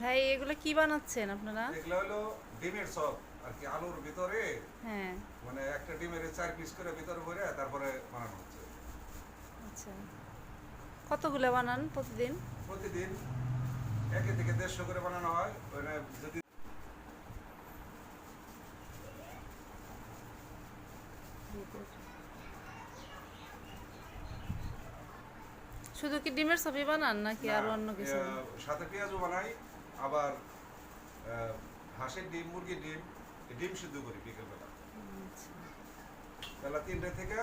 ভাই এগুলো কি বানাচ্ছেন আপনারা? এগুলো হলো ডিমের চপ আর কি আলুর ভিতরে। হ্যাঁ। মানে একটা ডিমের চার পিস করে ভিতরে ভরে তারপরে বানানো হচ্ছে। আচ্ছা। কতগুলো বানান প্রতিদিন? প্রতিদিন একে থেকে দেড়শো করে বানানো হয়। মানে যদি শুধু কি ডিমের ছবি বানান নাকি আরও অন্য কিছু? সাথে পেঁয়াজও বানাই। আবার হাঁসের ডিম মুরগির ডিম ডিম সিদ্ধ করি বিকেলবেলা। বেলা তিনটে থেকে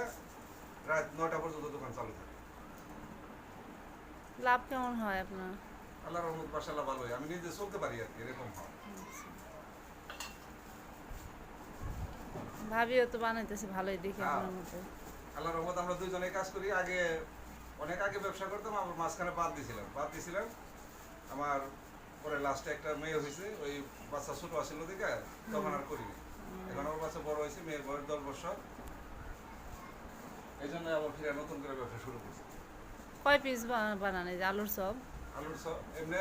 রাত নটা পর্যন্ত দোকান চালু থাকে লাভ কেমন হয় আপনার আল্লাহ রহমত মাসাল্লাহ ভালোই আমি নিজে চলতে পারি আর কি এরকম হয়। ভাবিও তো বানাইতেছে ভালোই দেখে হ্যাঁ। আপনার মতো আল্লাহ রহমত আমরা দুজনে কাজ করি আগে অনেক আগে ব্যবসা করতাম আবার মাঝখানে বাদ দিয়েছিলাম বাদ দিয়েছিলাম আমার পরে লাস্টে একটা মেয়ে হয়েছে ওই বাচ্চা ছোট আসছিল দিকে তখন আর করিনি এখন আমার বাচ্চা বড় হয়েছে মেয়ের বয়স দশ বছর। এই জন্য আবার ফিরে নতুন করে ব্যবসা শুরু করছি। কয় পিস বানান আলুর চপ? আলুর চপ এমনি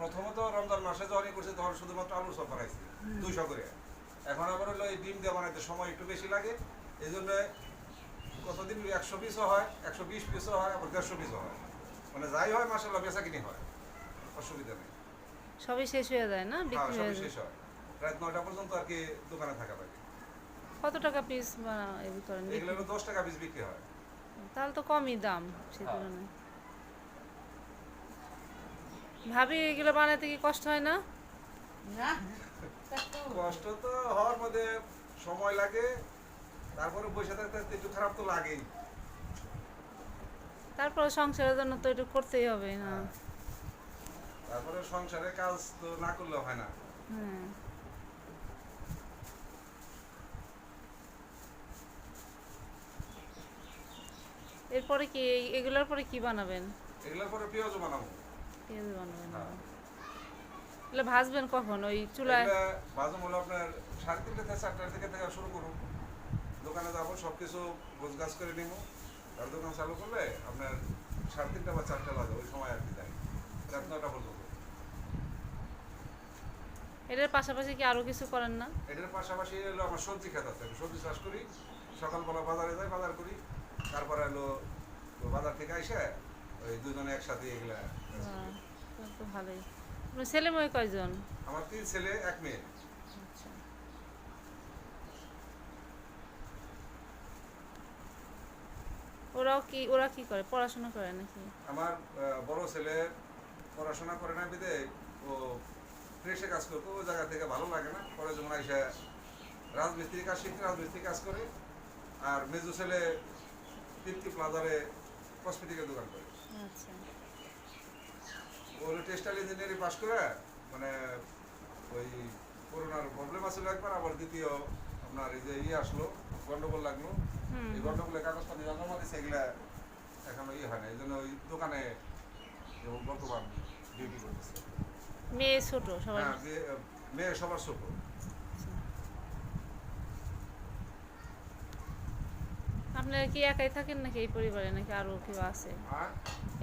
প্রথমত রমজান মাসে যখনই করছি তখন শুধুমাত্র আলুর চপ বানাইছি দুইশো করে। এখন আবার হলো এই ডিম দিয়ে বানাইতে সময় একটু বেশি লাগে এই জন্য কতদিন একশো পিসও হয় একশো বিশ পিসও হয় আবার দেড়শো পিসও হয়। মানে যাই হয় মাসাল্লাহ বেচা কিনি হয় অসুবিধা নেই। সবই শেষ হয়ে যায় না? হ্যাঁ বিক্রি হয়ে যায় শেষ হয়। রাত নয়টা পর্যন্ত আর কি দোকানে থাকা লাগে কত টাকা পিস বানা করেন এগুলো হলো দশ টাকা পিস বিক্রি হয়। তাহলে তো কমই দাম সে হ্যাঁ। তুলনায়। ভাবি এগুলো বানাতে কি কষ্ট হয় না? না। কষ্ট তো হওয়ার মধ্যে সময় লাগে তারপরে বসে থাকতে থাকতে একটু খারাপ তো লাগেই। তারপরে সংসারের জন্য তো একটু করতেই হবে না? হ্যাঁ। সংসারে কাজ তো না করলে হয় না। হ্যাঁ এরপরে কি এগুলোর পরে কি বানাবেন? এগুলোর পরে পেঁয়াজও বানাবো। পেঁয়াজ বানাবেন। হ্যাঁ। এগুলো ভাজবেন কখন? ওই চুলায়? বাজম হলো আপনার সাড়ে তিনটে থেকে চারটার থেকে থেকে শুরু করুন দোকানে যাব সব কিছু গোছগাছ করে নিব। আর দোকান চালু করলে আপনার সাড়ে তিনটা বা চারটা বাজে ওই সময় আর কি যাই রাত নটা পর্যন্ত। এটার পাশাপাশি কি আরও কিছু করেন না? এটার পাশাপাশি হলো আমার সবজি খেত আছে। আমি সবজি চাষ করি সকালবেলা বাজারে যাই বাজার করি। তারপরে হলো বাজার থেকে এসে ওই দুজনে একসাথে এগুলা করি। হ্যাঁ, তো ভালোই। আপনার ছেলে মেয়ে কয়জন? আমার তিন ছেলে এক মেয়ে। আচ্ছা। ওরাও কি ওরা কি করে? পড়াশোনা করে নাকি? আমার বড় ছেলে পড়াশোনা করে না বিদে ও ফ্রেশে কাজ করতো ওই জায়গা থেকে ভালো লাগে না। পরে যেমন এসে রাজমিস্ত্রি কাজ শিখতে রাজমিস্ত্রি কাজ করে আর মেজু ছেলে তৃপ্তি প্লাজারে কসমেটিকের দোকান করে। আচ্ছা। ওর টেক্সটাইল ইঞ্জিনিয়ারিং পাস করে মানে ওই করোনার প্রবলেম আসলে একবার আবার দ্বিতীয় আপনার এই যে ইয়ে আসলো গন্ডগোল লাগল। এই গন্ডগোলে কাগজপাতি জমা দিচ্ছে এগুলা এখনও ইয়ে হয় না এই জন্য ওই দোকানে বর্তমান ডিউটি করতেছে। মেয়ে ছোট সবাই হ্যাঁ মেয়ে সবার ছোট। আপনারা কি একাই থাকেন নাকি এই পরিবারে নাকি আরও কেউ আছে?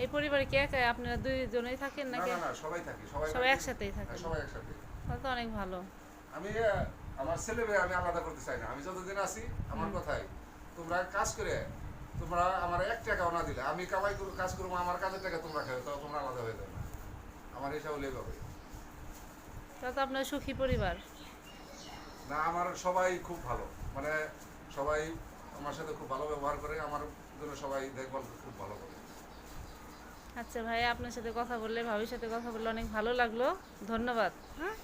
এই পরিবারে কি একাই? আপনারা দুইজনেই থাকেন নাকি? না না সবাই থাকি সবাই সবাই একসাথেই থাকেন। হ্যাঁ, সবাই একসাথে তাহলে তো অনেক ভালো। আমি আমার ছেলে মেয়ে আমি আলাদা করতে চাই না। আমি যতদিন আছি আমার কথাই। তোমরা কাজ করে তোমরা আমার এক টাকাও না দিলে। আমি কামাই করে কাজ করব আমার কাজের টাকা তোমরা খাবে তো তোমরা আলাদা হয়ে যাবে আমার হিসাব হলে হবে। তাহলে তো আপনার সুখী পরিবার। না আমার সবাই খুব ভালো। মানে সবাই আমার সাথে খুব ভালো ব্যবহার করে আমার জন্য সবাই দেখভাল খুব ভালো করে। আচ্ছা ভাই আপনার সাথে কথা বললে ভাবির সাথে কথা বললে অনেক ভালো লাগল। ধন্যবাদ হ্যাঁ?